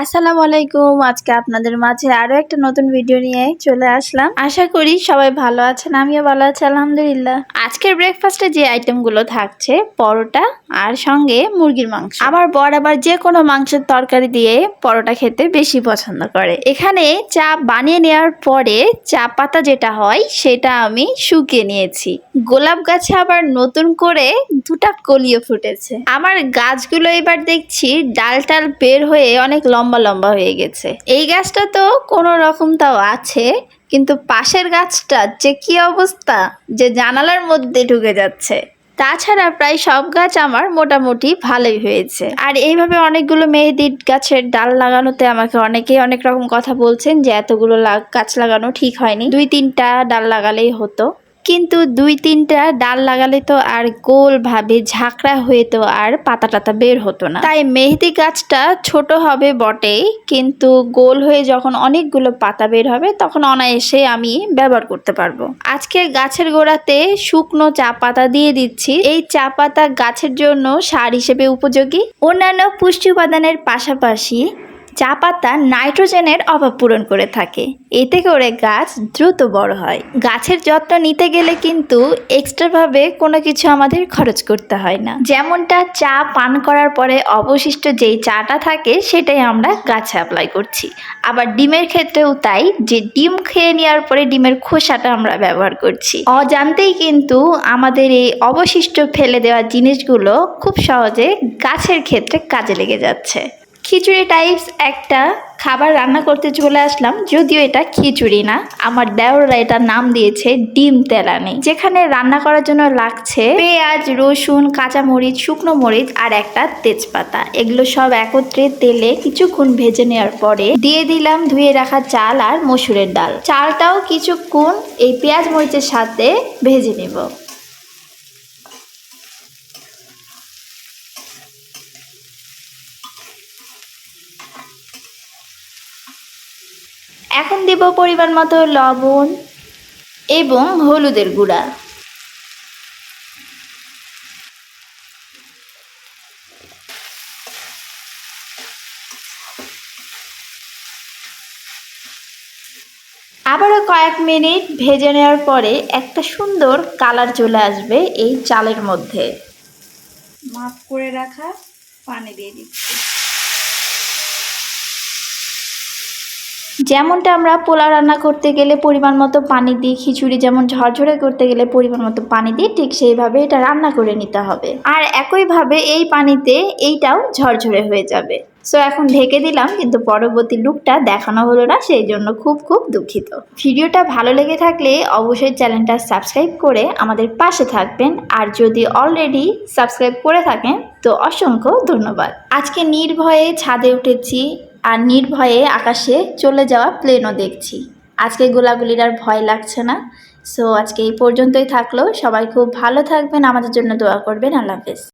আসসালামু আলাইকুম। আজকে আপনাদের মাঝে আরও একটা নতুন ভিডিও নিয়ে চলে আসলাম। আশা করি সবাই ভালো আছেন, আমিও ভালো আছি, আলহামদুলিল্লাহ। আজকের ব্রেকফাস্টে যে আইটেমগুলো থাকছে, পরোটা আর সঙ্গে মুরগির মাংস। আমার বর আবার যে কোনো মাংসের তরকারি দিয়ে পরোটা খেতে বেশি পছন্দ করে। এখানে চা বানিয়ে নেওয়ার পরে চা পাতা যেটা হয়, সেটা আমি শুকিয়ে নিয়েছি। গোলাপ গাছে আবার নতুন করে দুটা কলিও ফুটেছে। আমার গাছগুলো এবার দেখছি ডাল টাল বের হয়ে অনেক লম্বা লম্বা লম্বা হয়ে গেছে। এই গাছটা তো কোনো রকম তাও আছে, কিন্তু পাশের গাছটা যে কি অবস্থা, যে জানালার মধ্যে ঢুকে যাচ্ছে। তাছাড়া প্রায় সব গাছ আমার মোটামুটি ভালোই হয়েছে। আর এইভাবে অনেকগুলো মেহেদির গাছের ডাল লাগানোতে আমাকে অনেকেই অনেক রকম কথা বলছেন যে এতগুলো গাছ লাগানো ঠিক হয়নি। দুই তিনটা ডাল লাগালেই হতো। কিন্তু দুই তিনটা ডাল লাগালে তো আর গোল ভাবে ঝাঁকড়া হয়ে তো আর পাতা টাতা বের হতো না। তাই মেহেদি গাছটা ছোট হবে বটে কিন্তু গোল হয়ে যখন অনেকগুলো পাতা বের হবে, তখন অনায়াসে আমি ব্যবহার করতে পারব। আজকে গাছের গোড়াতে শুকনো চা পাতা দিয়ে দিচ্ছি। এই চা পাতা গাছের জন্য সার হিসেবে উপযোগী। অন্যান্য পুষ্টি উপাদানের পাশাপাশি চা পাতা নাইট্রোজেনের অভাব পূরণ করে থাকে। এতে করে গাছ দ্রুত বড় হয়। গাছের যত্ন নিতে গেলে কিন্তু এক্সট্রাভাবে কোনো কিছু আমাদের খরচ করতে হয় না। যেমনটা চা পান করার পরে অবশিষ্ট যেই চাটা থাকে, সেটাই আমরা গাছে অ্যাপ্লাই করছি। আবার ডিমের ক্ষেত্রেও তাই, যে ডিম খেয়ে নেওয়ার পরে ডিমের খোসাটা আমরা ব্যবহার করছি। অজান্তেই কিন্তু আমাদের এই অবশিষ্ট ফেলে দেওয়া জিনিসগুলো খুব সহজে গাছের ক্ষেত্রে কাজে লেগে যাচ্ছে। খিচুড়ি টাইপস একটা খাবার রান্না করতে চলে আসলাম, যদিও এটা খিচুড়ি না। আমার দেওররা এটা নাম দিয়েছে ডিম তেলানি, যেখানে রান্না করার জন্য লাগছে পেঁয়াজ, রসুন, কাঁচামরিচ, শুকনো মরিচ আর একটা তেজপাতা। এগুলো সব একত্রে তেলে কিছুক্ষণ ভেজে নেওয়ার পরে দিয়ে দিলাম ধুয়ে রাখা চাল আর মসুরের ডাল। চালটাও কিছুক্ষণ এই পেঁয়াজ, মরিচের সাথে ভেজে নেব। এখন দেব পরিমাণ মতো লবণ এবং হলুদের গুঁড়া। আবারও কয়েক মিনিট ভেজে নেওয়ার পরে একটা সুন্দর কালার চলে আসবে এই চালের মধ্যে। মাফ করে রাখা, পানি দিয়ে দিচ্ছি। যেমনটা আমরা পোলাও রান্না করতে গেলে পরিমাণ মতো পানি দিই, খিচুড়ি যেমন ঝরঝরে করতে গেলে পরিমাণ মতো পানি দিই, ঠিক সেইভাবে এটা রান্না করে নিতে হবে। আর একইভাবে এই পানিতে এইটাও ঝরঝরে হয়ে যাবে। সো এখন ঢেকে দিলাম, কিন্তু পরবর্তী লুকটা দেখানো হলো না, সেই জন্য খুব খুব দুঃখিত। ভিডিওটা ভালো লেগে থাকলে অবশ্যই চ্যানেলটা সাবস্ক্রাইব করে আমাদের পাশে থাকবেন। আর যদি অলরেডি সাবস্ক্রাইব করে থাকেন, তো অসংখ্য ধন্যবাদ। আজকে নির্ভয়ে ছাদে উঠেছি আর নির্ভয়ে আকাশে চলে যাওয়া প্লেনও দেখছি। আজকে গোলাগুলির আর ভয় লাগছে না। সো আজকে এই পর্যন্তই থাকল। সবাই খুব ভালো থাকবেন। আমাদের জন্য দোয়া করবেন। আল্লাহ হাফেজ।